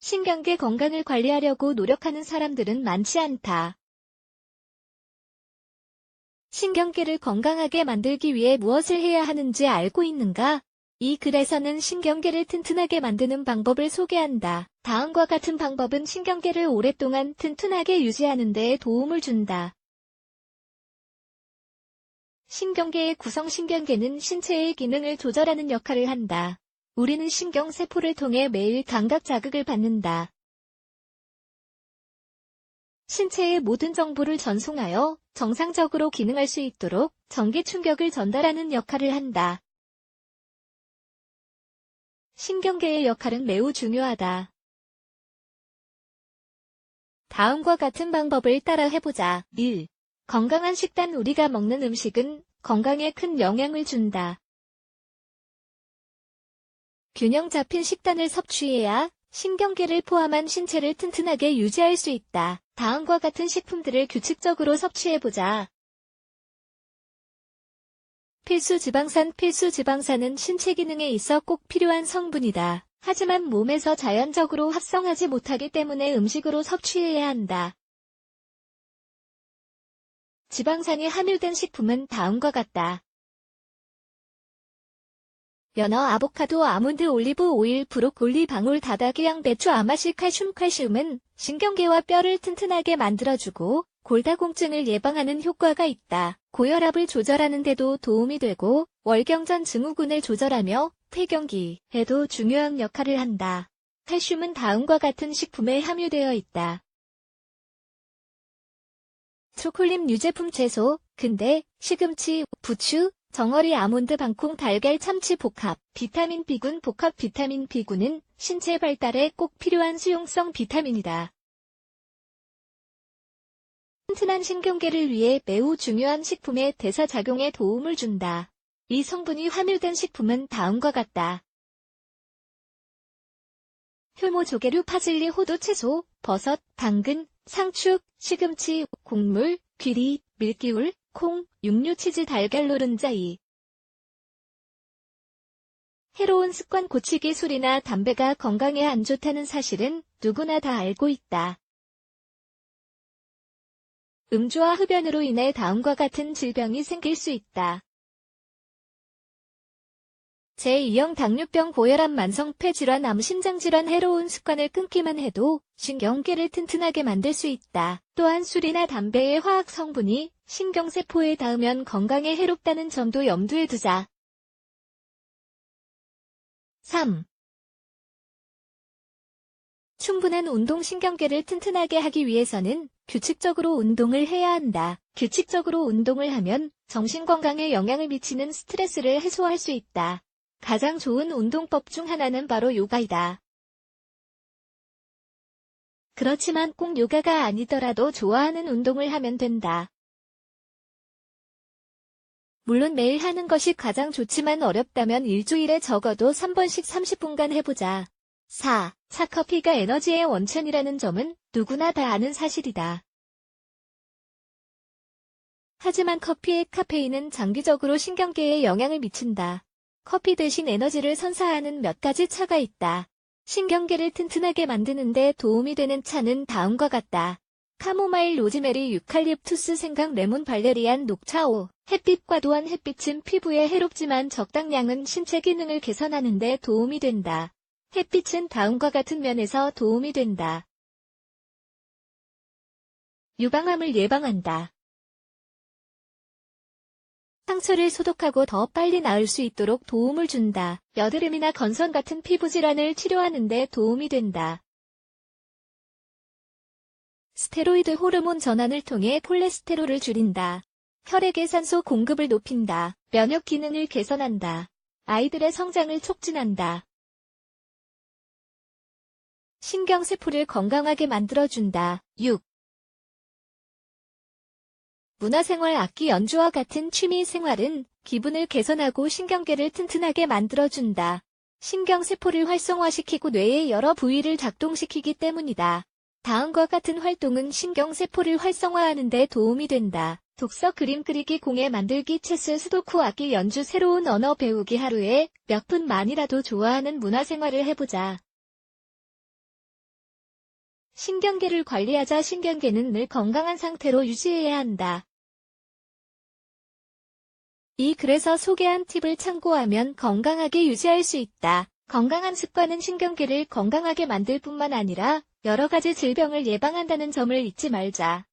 신경계 건강을 관리하려고 노력하는 사람들은 많지 않다. 신경계를 건강하게 만들기 위해 무엇을 해야 하는지 알고 있는가? 이 글에서는 신경계를 튼튼하게 만드는 방법을 소개한다. 다음과 같은 방법은 신경계를 오랫동안 튼튼하게 유지하는 데 도움을 준다. 신경계의 구성 신경계는 신체의 기능을 조절하는 역할을 한다. 우리는 신경세포를 통해 매일 감각 자극을 받는다. 신체의 모든 정보를 전송하여 정상적으로 기능할 수 있도록 전기 충격을 전달하는 역할을 한다. 신경계의 역할은 매우 중요하다. 다음과 같은 방법을 따라 해보자. 1. 건강한 식단 우리가 먹는 음식은 건강에 큰 영향을 준다. 균형 잡힌 식단을 섭취해야 신경계를 포함한 신체를 튼튼하게 유지할 수 있다. 다음과 같은 식품들을 규칙적으로 섭취해보자. 필수 지방산 필수 지방산은 신체 기능에 있어 꼭 필요한 성분이다. 하지만 몸에서 자연적으로 합성하지 못하기 때문에 음식으로 섭취해야 한다. 지방산이 함유된 식품은 다음과 같다. 연어, 아보카도, 아몬드, 올리브 오일, 브로콜리, 방울, 다다기, 양 배추, 아마시, 칼슘, 칼슘은 신경계와 뼈를 튼튼하게 만들어주고 골다공증을 예방하는 효과가 있다. 고혈압을 조절하는 데도 도움이 되고 월경전 증후군을 조절하며 폐경기에도 중요한 역할을 한다. 칼슘은 다음과 같은 식품에 함유되어 있다. 초콜릿 유제품 채소, 근대, 시금치, 부추, 정어리 아몬드 방콩 달걀 참치 복합, 비타민 B군 복합 비타민 B군은 신체 발달에 꼭 필요한 수용성 비타민이다. 튼튼한 신경계를 위해 매우 중요한 식품의 대사작용에 도움을 준다. 이 성분이 함유된 식품은 다음과 같다. 효모 조개류 파슬리 호두 채소, 버섯, 당근, 상추, 시금치, 곡물, 귀리, 밀기울, 콩, 육류 치즈 달걀 노른자 2. 해로운 습관 고치기 술이나 담배가 건강에 안 좋다는 사실은 누구나 다 알고 있다. 음주와 흡연으로 인해 다음과 같은 질병이 생길 수 있다. 제2형 당뇨병 고혈압 만성폐 질환 암 심장질환 해로운 습관을 끊기만 해도 신경계를 튼튼하게 만들 수 있다. 또한 술이나 담배의 화학 성분이 신경세포에 닿으면 건강에 해롭다는 점도 염두에 두자. 3. 충분한 운동 신경계를 튼튼하게 하기 위해서는 규칙적으로 운동을 해야 한다. 규칙적으로 운동을 하면 정신건강에 영향을 미치는 스트레스를 해소할 수 있다. 가장 좋은 운동법 중 하나는 바로 요가이다. 그렇지만 꼭 요가가 아니더라도 좋아하는 운동을 하면 된다. 물론 매일 하는 것이 가장 좋지만 어렵다면 일주일에 적어도 3번씩 30분간 해보자. 4. 차커피가 에너지의 원천이라는 점은 누구나 다 아는 사실이다. 하지만 커피의 카페인은 장기적으로 신경계에 영향을 미친다. 커피 대신 에너지를 선사하는 몇 가지 차가 있다. 신경계를 튼튼하게 만드는데 도움이 되는 차는 다음과 같다. 카모마일, 로즈메리, 유칼립투스, 생강, 레몬, 발레리안, 녹차오. 햇빛 과 도한 햇빛은 피부에 해롭지만 적당량은 신체 기능을 개선하는데 도움이 된다. 햇빛은 다음과 같은 면에서 도움이 된다. 유방암을 예방한다. 상처를 소독하고 더 빨리 나을 수 있도록 도움을 준다. 여드름이나 건선 같은 피부 질환을 치료하는 데 도움이 된다. 스테로이드 호르몬 전환을 통해 콜레스테롤을 줄인다. 혈액의 산소 공급을 높인다. 면역 기능을 개선한다. 아이들의 성장을 촉진한다. 신경세포를 건강하게 만들어준다. 6. 문화생활 악기 연주와 같은 취미 생활은 기분을 개선하고 신경계를 튼튼하게 만들어준다. 신경세포를 활성화시키고 뇌의 여러 부위를 작동시키기 때문이다. 다음과 같은 활동은 신경세포를 활성화하는 데 도움이 된다. 독서, 그림 그리기, 공예 만들기, 체스, 스도쿠, 악기 연주, 새로운 언어 배우기 하루에 몇 분만이라도 좋아하는 문화생활을 해보자. 신경계를 관리하자 신경계는 늘 건강한 상태로 유지해야 한다. 이 글에서 소개한 팁을 참고하면 건강하게 유지할 수 있다. 건강한 습관은 신경계를 건강하게 만들 뿐만 아니라 여러 가지 질병을 예방한다는 점을 잊지 말자.